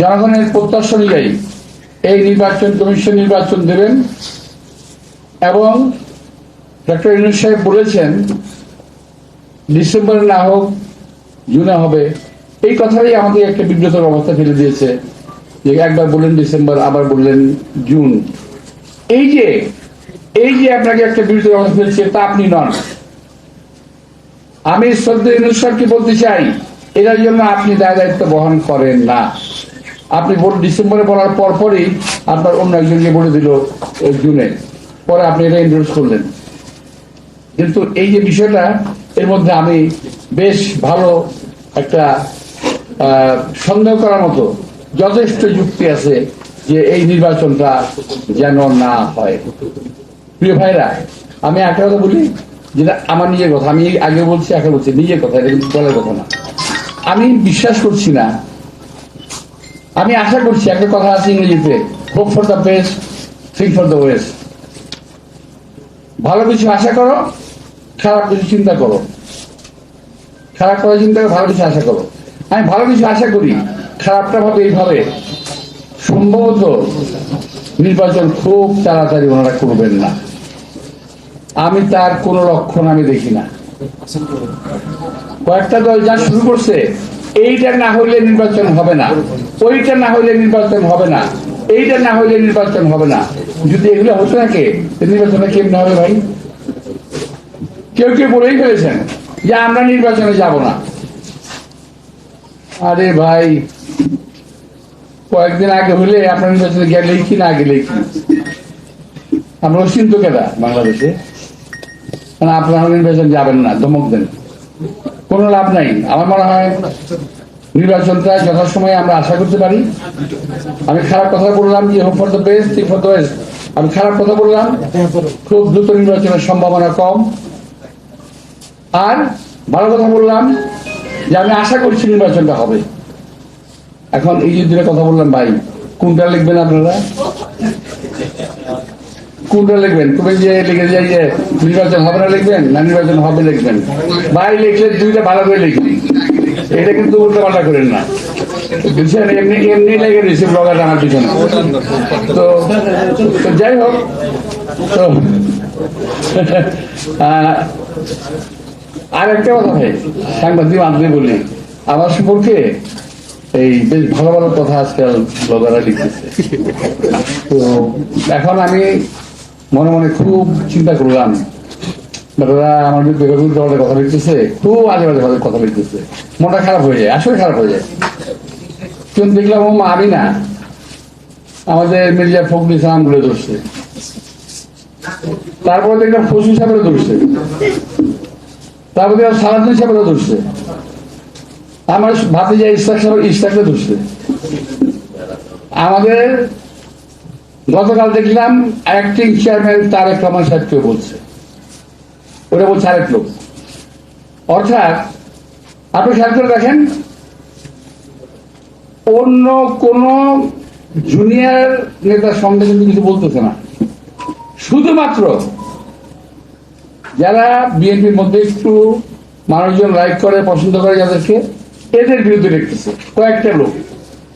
জনগণের প্রত্যাশা অনুযায়ী এই নির্বাচন, কমিশন নির্বাচন দেবেন এবং ডক্টর ইউনুস সাহেব বলেছেন, ডিসেম্বরে না হোক, জুনে হবে। এই কথাই আমাদের একটা বিব্রতর অবস্থা ফেলে দিয়েছে যে একবার বললেন ডিসেম্বর, আবার বললেন জুন। এই যে এই যে আপনাকে একটা বিব্রতর অবস্থা ফেলছে তা আপনি নন। আমি শ্রদ্ধা ইউনুস সাহেবকে বলতে চাই এটার জন্য আপনি দায় দায়িত্ব বহন করেন না। আপনি বল ডিসেম্বরে বলার পর পরই আপনার অন্য একজনকে বলে দিল জুনে। পরে আপনি এটা ইন্ট্রোডিউস করলেন। কিন্তু এই যে বিষয়টা, এর মধ্যে আমি বেশ ভালো একটা সন্দেহ করার মতো যথেষ্ট যুক্তি আছে যে এই নির্বাচনটা যেন না হয়। প্রিয় ভাইরা, আমি একটা কথা বলি, যেটা আমার নিজের কথা, আমি আগে বলছি, এখন বলছি, নিজের কথা, এটা কিন্তু বলার কথা না। আমি বিশ্বাস করছি না আমি আশা করছি, একটা কথা আছে ইংরেজিতে hope for the best think for the worst ভালো কিছু আশা করো, খারাপ কিছু চিন্তা করো। খারাপ করার চিন্তা করো, ভালো কিছু আশা করো। আমি ভালো কিছু আশা করি, খারাপটা ভাবে এইভাবে। সম্ভবত নির্বাচন খুব তাড়াতাড়ি ওনারা করবেন না। আমি তার কোন লক্ষণ আমি দেখি না। কয়েকটা দল যা শুরু করছে এইটা না হইলে নির্বাচন হবে না। ওইটা না হইলে নির্বাচন হবে না। এইটা না হইলে নির্বাচন হবে না। যদি এগুলো হতে থাকে, তো নির্বাচনে কেমন হবে ভাই? কেউ কেউ বলেই ফেলেছেন যে আমরা নির্বাচনে যাব না। আরে ভাই, কয়েকদিন আগে হলে আপনার নির্বাচনে গেলেই কি, না গেলেই কি? আমরা অচিন্ত কেদা বাংলাদেশে। মানে আপনারা নির্বাচন যাবেন না, ধমক দেন। কোনো লাভ নাই। আমার মনে হয় নির্বাচনটা যথাসময়ে আমরা আশা করতে পারি। আমি খারাপ কথা বললাম, যে hope for the best for the worst. আমি খারাপ কথা বললাম, খুব দ্রুত নির্বাচনের সম্ভাবনা কম। আর ভালো কথা বললাম, যে আমি আশা করছি নির্বাচনটা হবে। এখন এই যে কথা বললাম ভাই, কোনটা লিখবেন আপনারা? কোনটা লিখবেন? তুমি যে লিখে যাই যে নির্বাচন হবে না লিখবেন না নির্বাচন হবে লিখবেন? ভাই লিখলে দুইটা ভালো করে লিখবি। এটা কিন্তু উল্টো পাল্টা করেন না। এমনি এমনি লেগে দিয়েছে ব্লগার আমার পিছনে। তো যাই হোক। তো আর একটা কথা ভাই, সাংবাদিক মাধ্যমে বলি, আমার সম্পর্কে এই বেশ ভালো ভালো কথা আজকাল ব্লগাররা লিখতেছে। তো এখন আমি মনে মনে খুব চিন্তা করলাম। দাদা আমার বিরুদ্ধে কথা লিখতেছে খুব আজে বাজে ভাবে কথা লিখতেছে মনটা খারাপ হয়ে যায়, আসলে খারাপ হয়ে যায়। কিন্তু দেখলাম ও না। আমাদের মির্জা ফখরুল ইসলামগুলো ধরছে। তারপরে দেখলাম ফসু সাহেবেরও ধরছে। তারপরে দেখলাম সালাদিন সাহেবেরও ধরছে। আমার ভাতে যায় ইস্তাক সাহেব ইস্তাককে ধরছে। আমাদের গতকাল দেখলাম অ্যাক্টিং চেয়ারম্যান তারেক রহমান সাহেবকে বলছে। ওটা বলছে আরেক লোক। অর্থাৎ আপনি খেয়াল করে দেখেন, অন্য কোন জুনিয়র নেতার সঙ্গে কিন্তু কিছু বলতেছে না। শুধুমাত্র যারা বিএনপির মধ্যে একটু মানুষজন লাইক করে, পছন্দ করে যাদেরকে, এদের বিরুদ্ধে দেখতেছে। কয়েকটা লোক।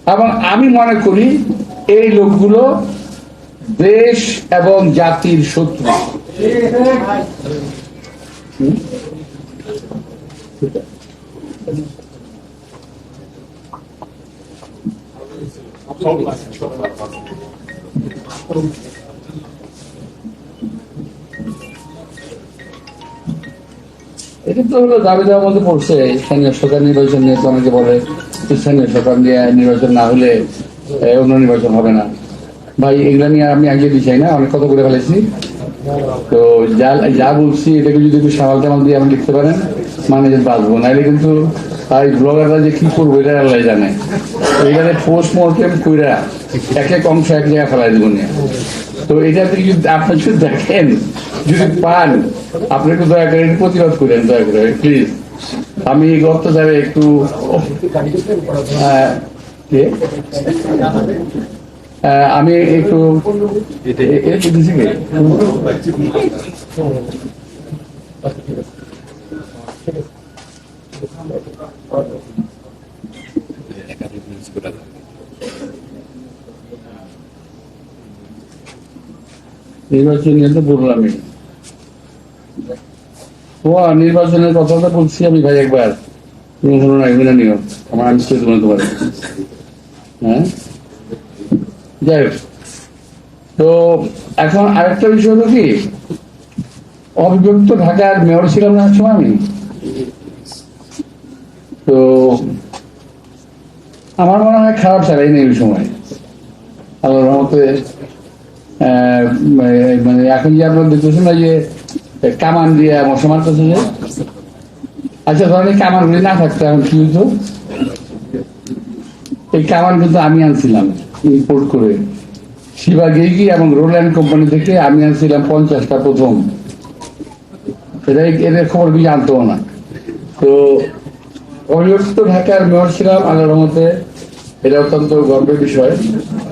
এবং আমি মনে করি এই লোকগুলো দেশ এবং জাতির শত্রু। তো হলো দাবি মধ্যে পড়ছে, স্থানীয় সরকার নির্বাচন নিয়ে তো বলে স্থানীয় সরকার নির্বাচন না হলে অন্য নির্বাচন হবে না। ভাই, এগুলা নিয়ে আমি আগে দিচ্ছি না? অনেক কথা বলে ফেলেছি। তো যা যা বলছি, এটাকে যদি একটু সামাল টামাল দিয়ে আমি লিখতে পারেন মানে যে বাঁচবো। নাহলে কিন্তু এই ব্লগাররা যে কি করব, এটা আল্লাহ জানে। এখানে পোস্ট মর্টেম কইরা এক এক অংশ এক জায়গায় ফেলাই দেবো নিয়ে। তো এটা থেকে যদি, আপনি যদি দেখেন, যদি পান, আপনি একটু দয়া করে প্রতিবাদ করেন, দয়া করে প্লিজ আমি এই অত্যাচারে একটু কে? আমি একটু নির্বাচনী বললামই ও নির্বাচনের কথাটা বলছি আমি ভাই একবার। তুমি হলো না নিয়ম আমার আমি তোমার হ্যাঁ? যাই তো এখন আরেকটা বিষয় হলো কি অবিভক্ত ঢাকার মেয়র ছিলাম না সময় আমি তো আমার মনে হয় খারাপ চালাই নেই ওই সময়। আল্লাহ রহমতে মানে এখন যে আপনার দেখতেছেন না যে কামান দিয়ে মশা মারতেছে যে। আচ্ছা ধরেন এই কামানগুলি না থাকতো এখন কি হতো এই কামান কিন্তু আমি আনছিলাম। ইম্পোর্ট করে। শিবা গেগি এবং রোল্যান্ড কোম্পানি থেকে আমি আনছিলাম পঞ্চাশটা প্রথম। এটা এদের খবর কি জানতো না। তো অবিভক্ত ঢাকার মেয়র ছিলাম আল্লাহর রহমতে। এটা অত্যন্ত গর্বের বিষয়।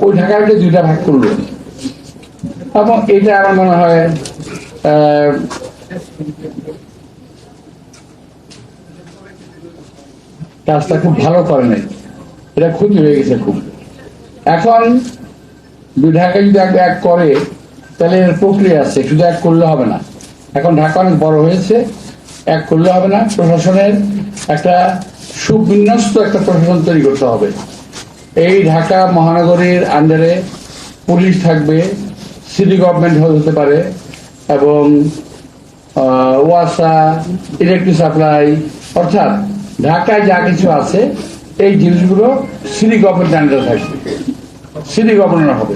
ওই ঢাকাকে দুইটা ভাগ করল। এবং এটা আমার মনে হয় কাজটা খুব ভালো করে নাই। এটা ক্ষতি হয়ে গেছে খুব। এখন ঢাকা যদি এক এক করে, তাহলে এর প্রক্রিয়া আছে, শুধু এক করলে হবে না। এখন ঢাকা অনেক বড় হয়েছে, এক করলে হবে না। প্রশাসনের একটা সুবিন্যস্ত একটা প্রশাসন তৈরি করতে হবে। এই ঢাকা মহানগরীর আন্ডারে পুলিশ থাকবে সিটি গভর্নমেন্ট হতে পারে, এবং ওয়াসা ইলেকট্রিক সাপ্লাই অর্থাৎ ঢাকায় যা কিছু আছে, এই জিনিসগুলো সিটি গভর্নমেন্ট আন্ডারে থাকবে। সিটি গভর্নর হবে।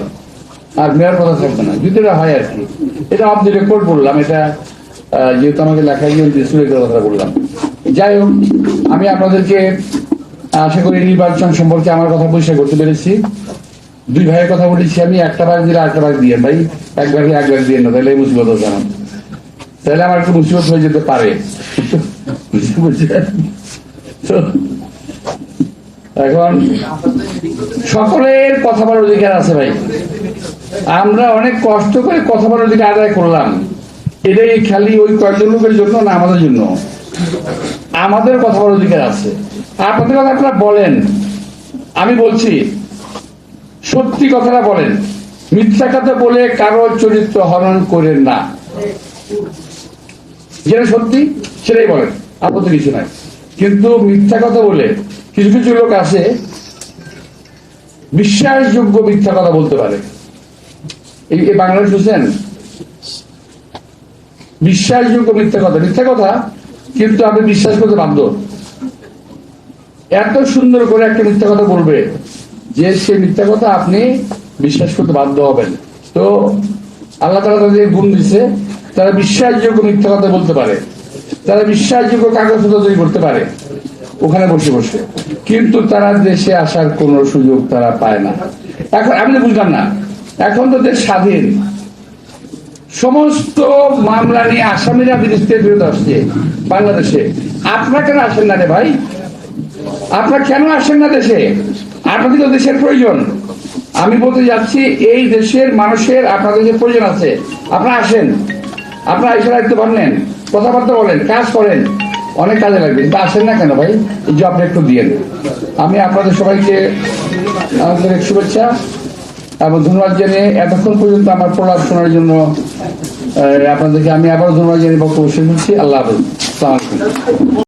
আর মেয়র কথা থাকবে না। যদি এটা হয় আর কি। এটা অফ রেকর্ড বললাম, এটা যেহেতু আমাকে লেখায় গিয়ে কথা বললাম। যাই হোক, আমি আপনাদেরকে আশা করি নির্বাচন সম্পর্কে আমার কথা পরিষ্কার করতে পেরেছি। দুই ভাইয়ের কথা বলেছি আমি, একটা ভাগ দিলে আরেকটা ভাগ দিয়ে, ভাই, এক ভাগে এক ভাগ দিয়ে না, তাহলে মুসিবত হচ্ছে আমার। তাহলে আমার একটু মুসিবত হয়ে যেতে পারে। এখন সকলের কথা বলার অধিকার আছে ভাই। আমরা অনেক কষ্ট করে কথা বলার অধিকার আদায় করলাম। এটাই খালি ওই কয়েকজন লোকের জন্য না, আমাদের জন্য। আমাদের কথা বলার অধিকার আছে। আপনাদের কথা আপনারা বলেন। আমি বলছি, সত্যি কথাটা বলেন। মিথ্যা কথা বলে কারও চরিত্র হরণ করেন না। যেটা সত্যি, সেটাই বলেন। আপত্তি কিছু নাই। কিন্তু মিথ্যা কথা বলে কিছু কিছু লোক আছে বিশ্বাসযোগ্য মিথ্যা কথা বলতে পারে। এই বাংলাদেশ বুঝছেন বিশ্বাসযোগ্য মিথ্যা কথা মিথ্যা কথা কিন্তু আপনি বিশ্বাস করতে বাধ্য। এত সুন্দর করে একটা মিথ্যা কথা বলবে যে সে মিথ্যা কথা আপনি বিশ্বাস করতে বাধ্য হবেন। তো আল্লাহ তালা তাদের গুণ দিছে তারা বিশ্বাসযোগ্য মিথ্যা কথা বলতে পারে, তারা বিশ্বাসযোগ্য কাগজপত্র তৈরি করতে পারে ওখানে বসে বসে। কিন্তু তারা দেশে আসার কোন সুযোগ তারা পায় না। এখন তো বুঝলাম না। এখন তো দেশ স্বাধীন। সমস্ত মামলা নিয়ে আসামিরা বিদেশের বিরুদ্ধে আসছে বাংলাদেশে। আপনারা কেন আসেন না রে ভাই? আপনারা কেন আসেন না দেশে? আপনাদের তো দেশের প্রয়োজন। আমি বলতে যাচ্ছি, এই দেশের মানুষের আপনাদের যে প্রয়োজন আছে, আপনারা আসেন। আপনারা এসে দায়িত্ব নেন কথাবার্তা বলেন, কাজ করেন। অনেক কাজে লাগবে, কিন্তু আসেন না কেন ভাই? এই জবটা একটু দিয়ে আমি আপনাদের সবাইকে আন্তরিক শুভেচ্ছা এবং ধন্যবাদ জানিয়ে এতক্ষণ পর্যন্ত আমার প্রলাপ শোনার জন্য আপনাদেরকে আমি আবার ধন্যবাদ জানিয়ে বক্তব্য শেষ আল্লাহ হাফেজ।